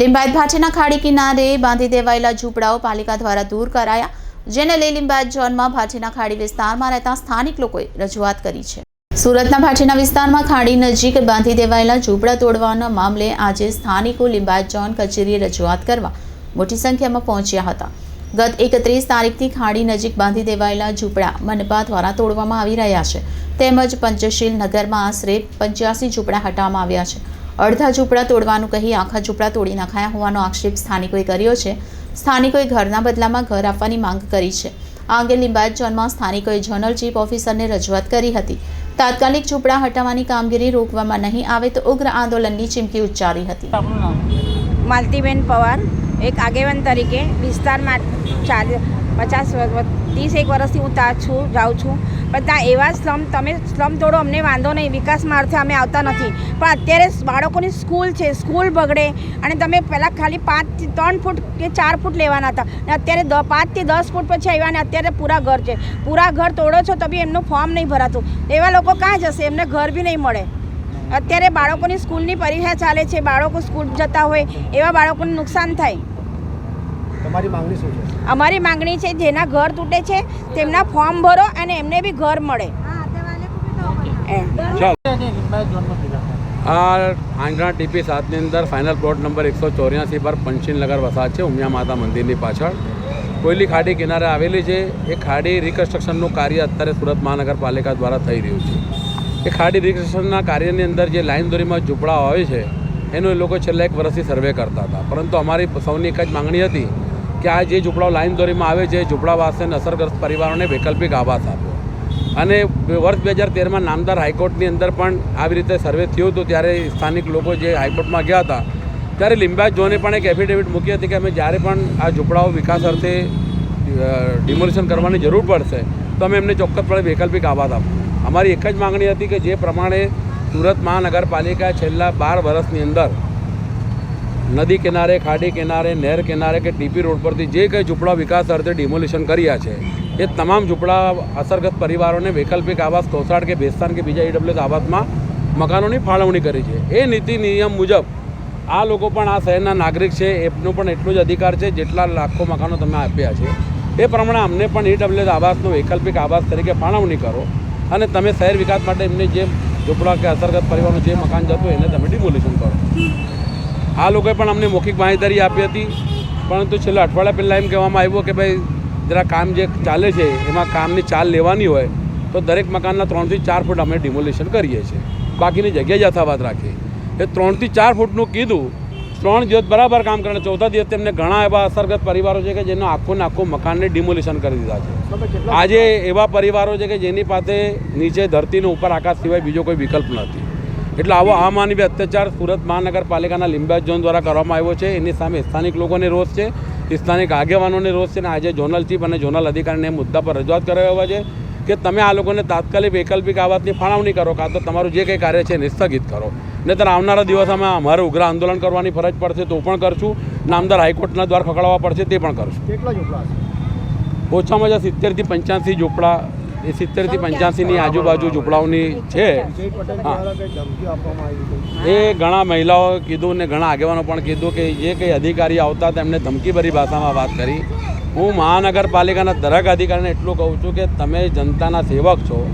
લિંબાયત ભાટીના ખાડી કિનારે બાંધી દેવાયેલા ઝૂંપડાઓ પાલિકા દ્વારા દૂર કરાયા, જેને લઈ લિંબાયત ઝોનમાં ભાટીના ખાડી વિસ્તારમાં રહેતા સ્થાનિક લોકોએ રજૂઆત કરી છે. સુરતના ભાટીના વિસ્તારમાં ખાડી નજીક બાંધી દેવાયેલા ઝૂંપડા તોડવાના મામલે આજે સ્થાનિકો લિંબાયત ઝોન કચેરીએ રજૂઆત કરવા મોટી સંખ્યામાં પહોંચ્યા હતા. ગત એકત્રીસ તારીખથી ખાડી નજીક બાંધી દેવાયેલા ઝૂંપડા મનપા દ્વારા તોડવામાં આવી રહ્યા છે. તેમજ પંચશીલ નગરમાં આશરે પંચ્યાસી ઝૂંપડા હટાવવામાં આવ્યા છે. અડધા ઝૂંપડા તોડવાનું કહી આખા ઝૂંપડા તોડી નખાયા હોવાનો આક્ષેપ સ્થાનિકોએ કર્યો છે. સ્થાનિકોએ ઘરના બદલામાં ઘર આપવાની માંગ કરી છે. આ અંગે લિંબાયત ઝોનમાં સ્થાનિકોએ ઝોનલ ચીફ ઓફિસરને રજૂઆત કરી હતી. તાત્કાલિક ઝૂંપડા હટાવવાની કામગીરી રોકવામાં નહીં આવે તો ઉગ્ર આંદોલનની ચીમકી ઉચ્ચારી હતી. માલતીબેન પવાર એક આગેવાન તરીકે વિસ્તારમાં ચાર પચાસ ત્રીસ એક વર્ષથી હું ત્યાં છું જાઉં છું. ત્યાં એવા સ્લમ, તમે સ્લમ તોડો અમને વાંધો નહીં વિકાસમાં અર્થે અમે આવતા નથી. પણ અત્યારે બાળકોની સ્કૂલ છે, સ્કૂલ બગડે અને તમે પહેલાં ખાલી પાંચથી ત્રણ ફૂટ કે ચાર ફૂટ લેવાના હતા. અને અત્યારે દ પાંચથી દસ ફૂટ પછી આવ્યા ને અત્યારે પૂરા ઘર છે. પૂરા ઘર તોડો છો તો બી એમનું ફોર્મ નહીં ભરાતું. એવા લોકો ક્યાં જશે? એમને ઘર બી નહીં મળે. અત્યારે બાળકોની સ્કૂલની પરીક્ષા ચાલે છે, બાળકો સ્કૂલ જતા હોય, એવા બાળકોને નુકસાન થાય. તમારી માંગણી શું છે? અમારી માંગણી છે જેના ઘર તૂટે છે તેમના ફોર્મ ભરો અને એમને બી ઘર મળે. આ આંગણા ટીપી સાતની અંદર ફાઇનલ પ્લોટ નંબર એકસો ચોર્યાસી પર પંચીનગર નગર વસાહત છે ઉમિયા માતા મંદિરની પાછળ. કોયલી ખાડી કિનારે આવેલી છે. એ ખાડી રિકન્સ્ટ્રક્શનનું કાર્ય અત્યારે સુરત મહાનગરપાલિકા દ્વારા થઈ રહ્યું છે. એ ખાડી રિકન્સ્ટ્રક્શનના કાર્યની અંદર જે લાઈન દોરીમાં ઝૂંપડા હોય છે એનું એ લોકો છેલ્લા એક વર્ષથી સર્વે કરતા હતા. પરંતુ અમારી સૌની એક જ માંગણી હતી કે આ જે ઝૂંપડાઓ લાઈન દોરીમાં આવે છે ઝૂંપડાવાસીને અસરગ્રસ્ત પરિવારોને વૈકલ્પિક આવાસ આપ્યો અને વર્ષ બે હજાર તેરમાં નામદાર હાઈકોર્ટની અંદર પણ આવી રીતે સર્વે થયું હતું, ત્યારે સ્થાનિક લોકો જે હાઈકોર્ટમાં ગયા હતા, ત્યારે લિંબાજ જોને પણ એક એફિડેવિટ મૂકી હતી કે અમે જ્યારે પણ આ ઝૂંપડાઓ વિકાસ અર્થે ડિમોલિશન કરવાની જરૂર પડશે, તો અમે એમને ચોક્કસપણે વૈકલ્પિક આવાસ આપશું અમારી એક જ માંગણી હતી કે જે પ્રમાણે સુરત મહાનગરપાલિકા છેલ્લા બાર વર્ષની અંદર નદી કિનારે, ખાડી કિનારે, નહેર કિનારે કે ટીપી રોડ પરથી જે કંઈ ઝૂંપડા વિકાસ અર્થે ડિમોલિશન કર્યા છે, એ તમામ ઝૂંપડા અસરગ્રસ્ત પરિવારોને વૈકલ્પિક આવાસ કોસાડ કે બેસ્તાન કે બીજા ઈડબ્લ્યુએસ આવાસમાં મકાનોની ફાળવણી કરી છે. એ નીતિ નિયમ મુજબ આ લોકો પણ આ શહેરના નાગરિક છે, એમનો પણ એટલો જ અધિકાર છે જેટલા લાખો મકાનો તમે આપ્યા છે. એ પ્રમાણે અમને પણ ઈડબ્લ્યુએસ આવાસનો વૈકલ્પિક આવાસ તરીકે ફાળવણી કરો અને તમે શહેર વિકાસ માટે એમને જે ઝૂંપડા કે અસરગ્રસ્ત પરિવારનું જે મકાન જતું એને તમે ડિમોલિશન કરો. આ લોકોએ પણ અમને મૌખિક માહિતી આપી હતી. પરંતુ છેલ્લા અઠવાડિયા પહેલાં એમ કહેવામાં આવ્યું કે ભાઈ જરા કામ જે ચાલે છે એમાં કામની ચાલ લેવાની હોય તો દરેક મકાનના ત્રણથી ચાર ફૂટ અમે ડિમોલિશન કરીએ છીએ. બાકીની જગ્યાએ યથાવત રાખીએ. એ ત્રણથી ચાર ફૂટનું કીધું ત્રણ દિવસ બરાબર કામ કરે ચોથા દિવસ તેમને ઘણા એવા અસરગ્રસ્ત પરિવારો છે કે જેનો આખું ને આખું મકાનને ડિમોલિશન કરી દીધા છે. આજે એવા પરિવારો છે કે જેની પાસે નીચે ધરતીનો ઉપર આકાશ સિવાય બીજો કોઈ વિકલ્પ નથી. એટલે આવો અમાનવી અત્યાચાર સુરત મહાનગરપાલિકાના લિંબાયત ઝોન દ્વારા કરવામાં આવ્યો છે. એની સામે સ્થાનિક લોકોને રોષ છે સ્થાનિક આગેવાનોને રોષ છે અને આજે ઝોનલ ચીફ અને ઝોનલ અધિકારીને એ મુદ્દા પર રજૂઆત કરાવ્યા છે કે તમે આ લોકોને તાત્કાલિક વૈકલ્પિક આવાસની ફાળવણી કરો કાં તો તમારું જે કંઈ કાર્ય છે એને સ્થગિત કરો. નહીંતર આવનારા દિવસોમાં અમારે ઉગ્ર આંદોલન કરવાની ફરજ પડશે તો પણ કરશું. નામદાર હાઈકોર્ટના દ્વાર ખકડાવવા પડશે તે પણ કરશું. ઓછામાં ઓછા સિત્તેરથી પંચ્યાસી ઝૂંપડા એ સિત્તેરથી પંચ્યાસીની આજુબાજુ ઝૂંપડાઓની છે. હા. એ ઘણા મહિલાઓ કીધું ને ઘણા આગેવાનો પણ કીધું કે જે કંઈ અધિકારી આવતા તેમણે ધમકીભરી ભાષામાં વાત કરી. હું મહાનગરપાલિકાના દરેક અધિકારીને એટલું કહું છું કે તમે જનતાના સેવક છો.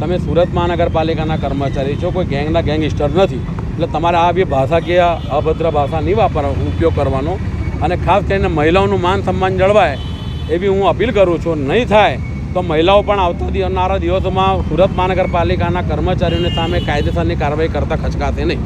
તમે સુરત મહાનગરપાલિકાના કર્મચારી છો. કોઈ ગેંગના ગેંગસ્ટર નથી. એટલે તમારે આ બી ભાષાકીય અભદ્ર ભાષા નહીં વાપરવા ઉપયોગ કરવાનો. અને ખાસ કરીને મહિલાઓનું માન સન્માન જળવાય એવી હું અપીલ કરું છું. નહીં થાય તો મહિલાઓ પણ આવતા આવનારા દિવસોમાં સુરત મહાનગરપાલિકાના કર્મચારીઓની સામે કાયદેસરની કાર્યવાહી કરતા ખચકાશે નહીં.